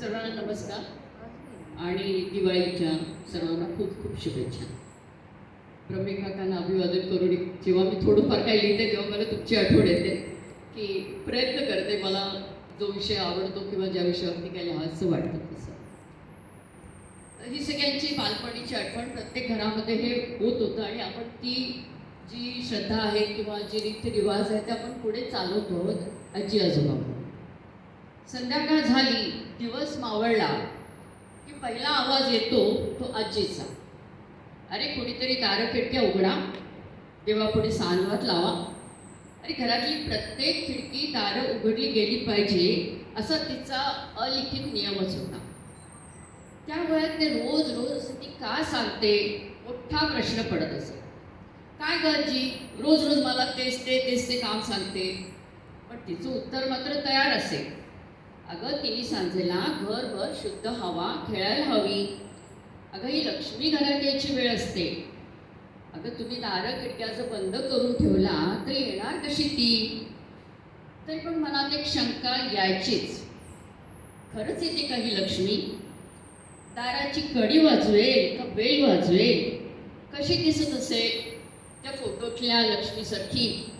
सर्वांना नमस्कार. आणि दिवाळीच्या सर्वांना खूप खूप शुभेच्छा. प्रमेय काकांना अभिवादन करून जेव्हा मी थोडंफार काही लिहिते तेव्हा मला तुमची आठवण येते की प्रयत्न करते मला जो विषय आवडतो किंवा ज्या विषयावरती काही लिहायचं वाटतं तसं. ही सगळ्यांची बालपणीची आठवण प्रत्येक घरामध्ये हे होत होतं आणि आपण ती जी श्रद्धा आहे किंवा जी रीतिरिवाज आहे ते आपण पुढे चालवतो आहोत आजी आजोबा संध्याकाळ झाली दिवस मावळला की पहिला आवाज येतो तो आजीचा. अरे कुणीतरी दारखिडक्या उघडा. देवापुढे सानवात लावा. अरे घरातली प्रत्येक खिडकी दारं उघडली गेली पाहिजे असा तिचा अलिखित नियमच होता. त्या वयात ते रोज रोज ती का सांगते मोठा प्रश्न पडत असे. काय गरजी रोज रोज मला तेच ते तेच ते काम सांगते. पण तिचं उत्तर मात्र तयार असेल अगं तिने सांजेला घरभर शुद्ध हवा खेळायला हवी. अगं ही लक्ष्मी घरात यायची वेळ असते. अगं तुम्ही दारं खिडक्याचं बंद करून ठेवला तर येणार कशी ती? तरी पण मनात एक शंका यायचीच. खरंच येते का ही लक्ष्मी? दाराची कडी वाजवेल का बेल वाजवेल? कशी दिसत असेल? त्या फोटोतल्या लक्ष्मीसारखी.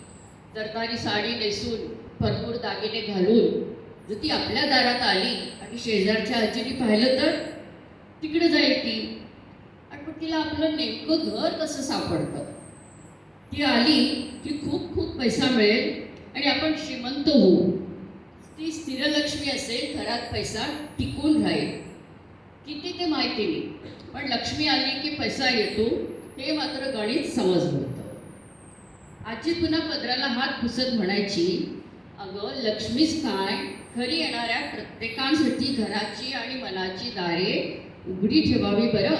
जरदारी साडी नेसून भरपूर दागिने घालून जर ती आपल्या दारात आली आणि शेजारच्या आजीने पाहिलं तर? तिकडे जाईल ती. आणि पण तिला आपलं नेमकं घर कसं सापडतं? ती आली की खूप खूप पैसा मिळेल आणि आपण श्रीमंत होऊ. ती स्थिरलक्ष्मी असेल घरात पैसा टिकून राहील. किती ते माहिती नाही. पण लक्ष्मी आली की पैसा येतो हे मात्र गणित समजलं होतं आजी पुन्हा पदराला हात पुसत म्हणायची अगं लक्ष्मीच काय? घरी येणाऱ्या प्रत्येकांसाठी घराची आणि मनाची दारे उघडी ठेवावी बरं.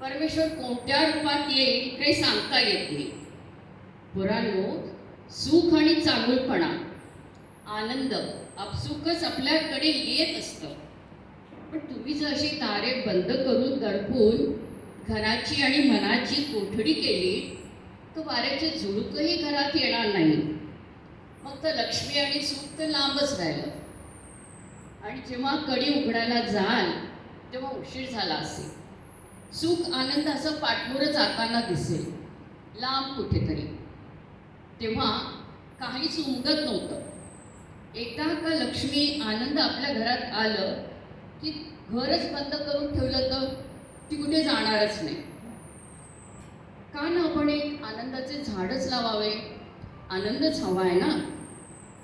परमेश्वर कोणत्या रूपात येईल काही सांगता येत नाही. पुराणो सुख आणि चांगुलपणा आनंद आपसुकच आपल्याकडे येत असतं. पण तुम्ही जर अशी तारे बंद करून दडपून घराची आणि मनाची कोठडी केली तर वाऱ्याचे झुळूकही घरात येणार फक्त लक्ष्मी आणि सुख तर लांबच राहिलं. आणि जेव्हा कडी उघडायला जाल तेव्हा उशीर झाला असेल. सुख आनंद असं पाठमोरं जाताना दिसेल. लांब कुठेतरी. तेव्हा काहीच उमगत नव्हतं. एकदा का लक्ष्मी आनंद आपल्या घरात आलं की घरच बंद करून ठेवलं तर ती कुठे जाणारच नाही. का ना आपण एक आनंदाचे झाडच लावावे? आनंदच हवा आहे ना?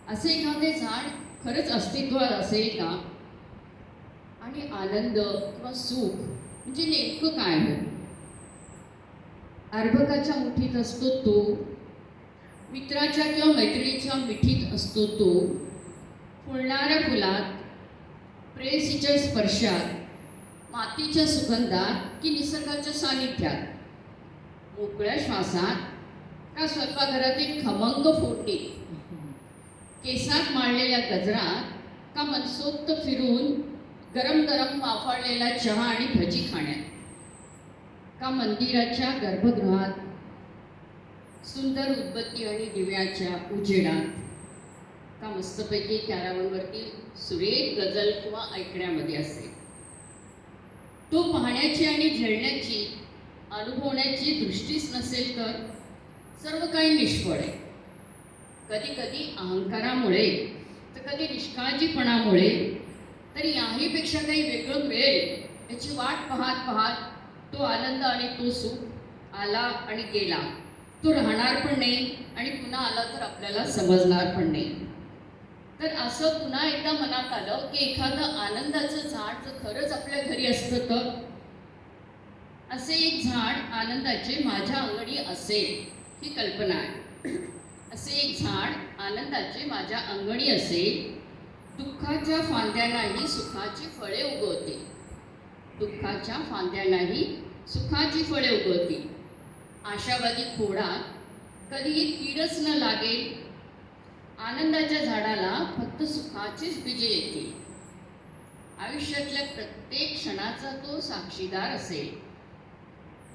असे एखादे झाड खरंच अस्तित्वात असेल का आणि आनंद किंवा सुख म्हणजे नेमकं काय हो? अर्भकाच्या मुठीत असतो तो मित्राच्या किंवा मैत्रिणीच्या मिठीत असतो तो फुलणाऱ्या फुलात प्रेसीच्या स्पर्शात मातीच्या सुगंधात की निसर्गाच्या सानिध्यात? मोकळ्या श्वासात का स्वयंपाकघरातील खमंग फोडणीत? केसात माळलेल्या गजरात का मनसोक्त फिरून गरम गरम वाफाळलेला चहा आणि भजी खाण्यात. का मंदिराच्या गर्भगृहात सुंदर उदबत्ती आणि दिव्याच्या उजेडात का मस्तपैकी कॅरावनवरती सुरेख गजल किंवा ऐकण्यामध्ये असेल तो पाहण्याची आणि झेलण्याची अनुभवण्याची दृष्टीच नसेल तर सर्व काही निष्फळ आहे. कधी कधी अहंकारामुळे तर कधी निष्काळजीपणामुळे तर याहीपेक्षा काही वेगळं मिळेल याची वाट पाहत पाहत तो आनंद आणि तो सुख आला आणि गेला. तो राहणार पण नाही आणि पुन्हा आला तर आपल्याला समजणार पण नाही. तर असं पुन्हा एकदा मनात आलं की एखादं आनंदाचं झाड जर खरंच आपल्या घरी असतं तर? असे एक झाड आनंदाचे माझ्या अंगणी असेल ही कल्पना आहे. असे एक झाड आनंदाचे माझ्या अंगणी असेल. दुःखाच्या फांद्यांनाही सुखाची फळे उगवते. दुःखाच्या फांद्यांनाही सुखाची फळे उगवते. आशावादी खोडात कधीही कीडच न लागेल आनंदाच्या झाडाला फक्त सुखाचीच बीजे येते. आयुष्यातल्या प्रत्येक क्षणाचा तो साक्षीदार असेल.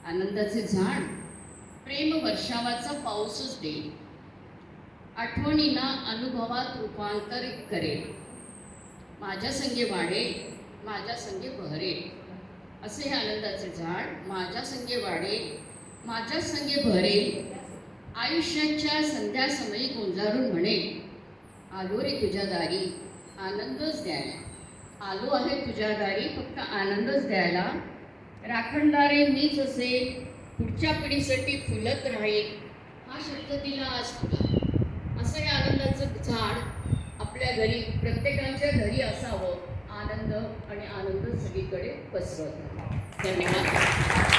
आनंदाचे झाड प्रेम वर्षावाचा पाऊसच देईल. आठवणींना अनुभवात रूपांतरित करेल माझ्या संगे वाढेल माझ्या संगे बहरेल. असे हे आनंदाचे झाड माझ्या संगे वाढेल माझ्या संगे भरेल आयुष्याच्या संध्यासमयी गुंजारून म्हणेल आलो रे तुझ्या दारी आनंदच द्यायला. आलो आहे तुझ्या दारी फक्त आनंदच द्यायला. राखणदारे मीच असेल पुढच्या पिढीसाठी फुलत राहील. हा शब्द तिला आज फुला असं हे आनंदाचं झाड आपल्या घरी प्रत्येकाच्या घरी असावं. आनंद आणि आनंद सगळीकडे पसरत धन्यवाद.